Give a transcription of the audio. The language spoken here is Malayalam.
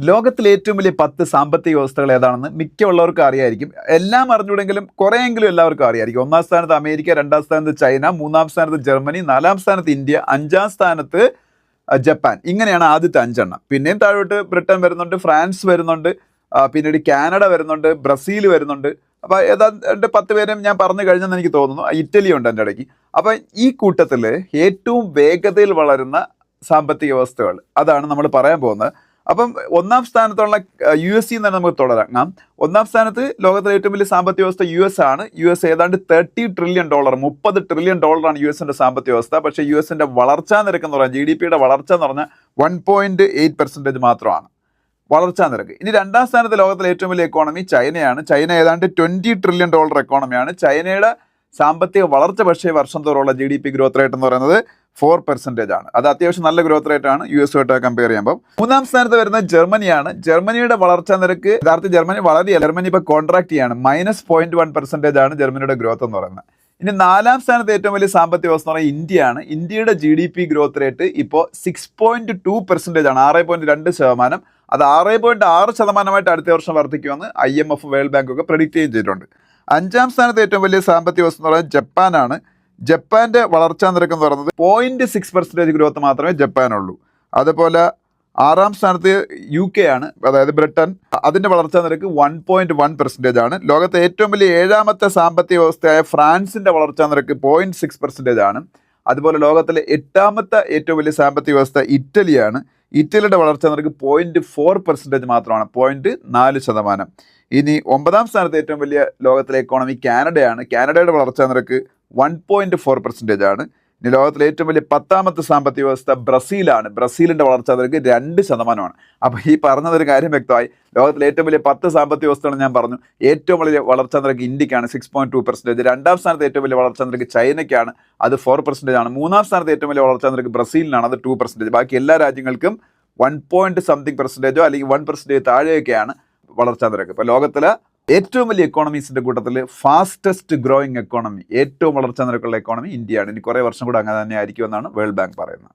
ലോകത്തിലെ ഏറ്റവും വലിയ പത്ത് സാമ്പത്തിക വ്യവസ്ഥകൾ ഏതാണെന്ന് മിക്കുള്ളവർക്കും അറിയായിരിക്കും. എല്ലാം അറിഞ്ഞൂടെങ്കിലും കുറേയെങ്കിലും എല്ലാവർക്കും അറിയായിരിക്കും. ഒന്നാം സ്ഥാനത്ത് അമേരിക്ക രണ്ടാം സ്ഥാനത്ത് ചൈന മൂന്നാം സ്ഥാനത്ത് ജർമ്മനി നാലാം സ്ഥാനത്ത് ഇന്ത്യ അഞ്ചാം സ്ഥാനത്ത് ജപ്പാൻ. ഇങ്ങനെയാണ് ആദ്യത്തെ അഞ്ചെണ്ണം. പിന്നെയും താഴോട്ട് ബ്രിട്ടൻ വരുന്നുണ്ട് ഫ്രാൻസ് വരുന്നുണ്ട് പിന്നീട് കാനഡ വരുന്നുണ്ട് ബ്രസീൽ വരുന്നുണ്ട്. അപ്പോൾ ഏതാണ്ട് പത്ത് പേരും ഞാൻ പറഞ്ഞു കഴിഞ്ഞെന്ന് എനിക്ക് തോന്നുന്നു. ഇറ്റലി ഉണ്ട് എന്റെ ഇടയ്ക്ക്. അപ്പം ഈ കൂട്ടത്തിൽ ഏറ്റവും വേഗതയിൽ വളരുന്ന സാമ്പത്തിക വ്യവസ്ഥകൾ അതാണ് നമ്മൾ പറയാൻ പോകുന്നത്. അപ്പം ഒന്നാം സ്ഥാനത്തുള്ള യു എസ് സി തന്നെ നമുക്ക് തുടരാം. ഒന്നാം സ്ഥാനത്ത് ലോകത്തിലെ ഏറ്റവും വലിയ സാമ്പത്തിക വ്യവസ്ഥ യു എസ് ആണ്. യു എസ് ഏതാണ്ട് തേർട്ടി ട്രില്യൺ ഡോളർ മുപ്പത് ട്രില്യൺ ഡോളറാണ് യു എസിന്റെ സാമ്പത്തിക വ്യവസ്ഥ. പക്ഷേ യു എസിന്റെ വളർച്ചാ നിരക്ക് എന്ന് പറഞ്ഞാൽ ജി ഡി പിയുടെ വളർച്ച എന്ന് പറഞ്ഞാൽ വൺ പോയിന്റ് എയ്റ്റ് പെർസെന്റേജ് മാത്രമാണ്. വളർച്ചാ നിരക്ക്. ഇനി രണ്ടാം സ്ഥാനത്ത് ലോകത്തിലെ ഏറ്റവും വലിയ എക്കോണമി ചൈനയാണ്. ചൈന ഏതാണ്ട് ട്വന്റി ട്രില്യൺ ഡോളർ എക്കോണമിയാണ് ചൈനയുടെ സാമ്പത്തിക വളർച്ച പക്ഷേ വർഷം തോറുള്ള G D P growth rate എന്ന് പറയുന്നത് ഫോർ പെർസെന്റേജ് ആണ്. അത് അത്യാവശ്യം നല്ല ഗ്രോത്ത് റേറ്റ് ആണ് യു എസ് ആയിട്ട് കമ്പയർ ചെയ്യുമ്പോൾ മൂന്നാം സ്ഥാനത്ത് വരുന്ന ജർമ്മനിയാണ്. ജർമ്മനിയുടെ വളർച്ചാ നിരക്ക് യഥാർത്ഥ ജർമ്മനി വളരെ ജർമ്മനി ഇപ്പോൾ കോൺട്രാക്ട് ചെയ്യാണ്. മൈനസ് പോയിന്റ് വൺ പെർസെന്റേജ് ആണ് ജർമ്മനിയുടെ ഗ്രോത്ത് എന്ന് പറയുന്നത്. ഇനി നാലാം സ്ഥാനത്ത് ഏറ്റവും വലിയ സാമ്പത്തിക വ്യവസ്ഥ എന്ന് പറയുന്നത് ഇന്ത്യയാണ്. ഇന്ത്യയുടെ G D P growth rate ഇപ്പോൾ സിക്സ് പോയിന്റ് ടു പെർസെന്റേജ് ആണ്. ആറ് പോയിന്റ് രണ്ട് ശതമാനം. അത് ആറ് പോയിന്റ് ആറ് ശതമാനമായിട്ട് അടുത്ത വർഷം വർദ്ധിക്കുമെന്ന് I M F world bank ഒക്കെ പ്രഡിക്റ്റ് ചെയ്യുകയും ചെയ്തിട്ടുണ്ട്. അഞ്ചാം സ്ഥാനത്ത് ഏറ്റവും വലിയ സാമ്പത്തിക വ്യവസ്ഥ എന്ന് പറയുന്നത് ജപ്പാനാണ്. ജപ്പാന്റെ വളർച്ചാ നിരക്ക് എന്ന് പറയുന്നത് പോയിന്റ് സിക്സ് പെർസെന്റേജ് ഗ്രോത്ത് മാത്രമേ ജപ്പാനുള്ളൂ. അതുപോലെ ആറാം സ്ഥാനത്ത് യു കെ ആണ് അതായത് ബ്രിട്ടൻ. അതിന്റെ വളർച്ചാ നിരക്ക് വൺ പോയിന്റ് വൺ പെർസെന്റേജ് ആണ്. ലോകത്തെ ഏറ്റവും വലിയ ഏഴാമത്തെ സാമ്പത്തിക വ്യവസ്ഥയായ ഫ്രാൻസിന്റെ വളർച്ചാ നിരക്ക് പോയിന്റ് സിക്സ് പെർസെന്റേജ് ആണ്. അതുപോലെ ലോകത്തിലെ എട്ടാമത്തെ ഏറ്റവും വലിയ സാമ്പത്തിക വ്യവസ്ഥ ഇറ്റലിയാണ് ഇറ്റലിയുടെ വളർച്ചാ നിരക്ക് പോയിന്റ് ഫോർ പെർസെന്റേജ് മാത്രമാണ് പോയിന്റ് നാല് ശതമാനം. ഇനി ഒമ്പതാം സ്ഥാനത്ത് ഏറ്റവും വലിയ ലോകത്തിലെ എക്കോണമി കാനഡയാണ്. കാനഡയുടെ വളർച്ചാ നിരക്ക് വൺ പോയിന്റ് ഫോർ പെർസെന്റേജ് ആണ്. ഇനി ലോകത്തിലെ ഏറ്റവും വലിയ പത്താമത്തെ സാമ്പത്തിക വ്യവസ്ഥ ബ്രസീലാണ്. ബ്രസീലിന്റെ വളർച്ചാ നിരക്ക് രണ്ട് ശതമാനമാണ്. അപ്പോൾ ഈ പറഞ്ഞതൊരു കാര്യം വ്യക്തമായി. ലോകത്തിലെ ഏറ്റവും വലിയ പത്ത് സാമ്പത്തിക വ്യവസ്ഥകൾ ഞാൻ പറഞ്ഞു. ഏറ്റവും വലിയ വളർച്ചാ നിരക്ക് ഇന്ത്യക്കാണ് സിക്സ് പോയിന്റ് ടു പെർസെന്റേജ് രണ്ടാം സ്ഥാനത്ത് ഏറ്റവും വലിയ വളർച്ചാ നിരക്ക് ചൈനയ്ക്കാണ് അത് ഫോർ പെർസെന്റേജ് ആണ്. മൂന്നാം സ്ഥാനത്ത് ഏറ്റവും വലിയ വളർച്ചാ നിരക്ക് ബ്രസീലിനാണ് അത് ടു പെർസെന്റേജ് ബാക്കി എല്ലാ രാജ്യങ്ങൾക്കും വൺ പോയിന്റ് സംതിങ് പെർസെന്റേജോ അല്ലെങ്കിൽ വൺ പെർസെന്റേജ് താഴെയൊക്കെയാണ് വളർച്ചാ നിരക്ക്. ഇപ്പോൾ ലോകത്തിലെ ഏറ്റവും വലിയ എക്കോണമീസിന്റെ കൂട്ടത്തിൽ ഫാസ്റ്റസ്റ്റ് ഗ്രോയിങ് എക്കോണമി ഏറ്റവും വളർച്ച നിരക്കുള്ള എക്കോണമി ഇന്ത്യയാണ്. ഇനി കുറേ വർഷം കൂടെ അങ്ങനെ തന്നെ ആയിരിക്കുമെന്നാണ് വേൾഡ് ബാങ്ക് പറയുന്നത്.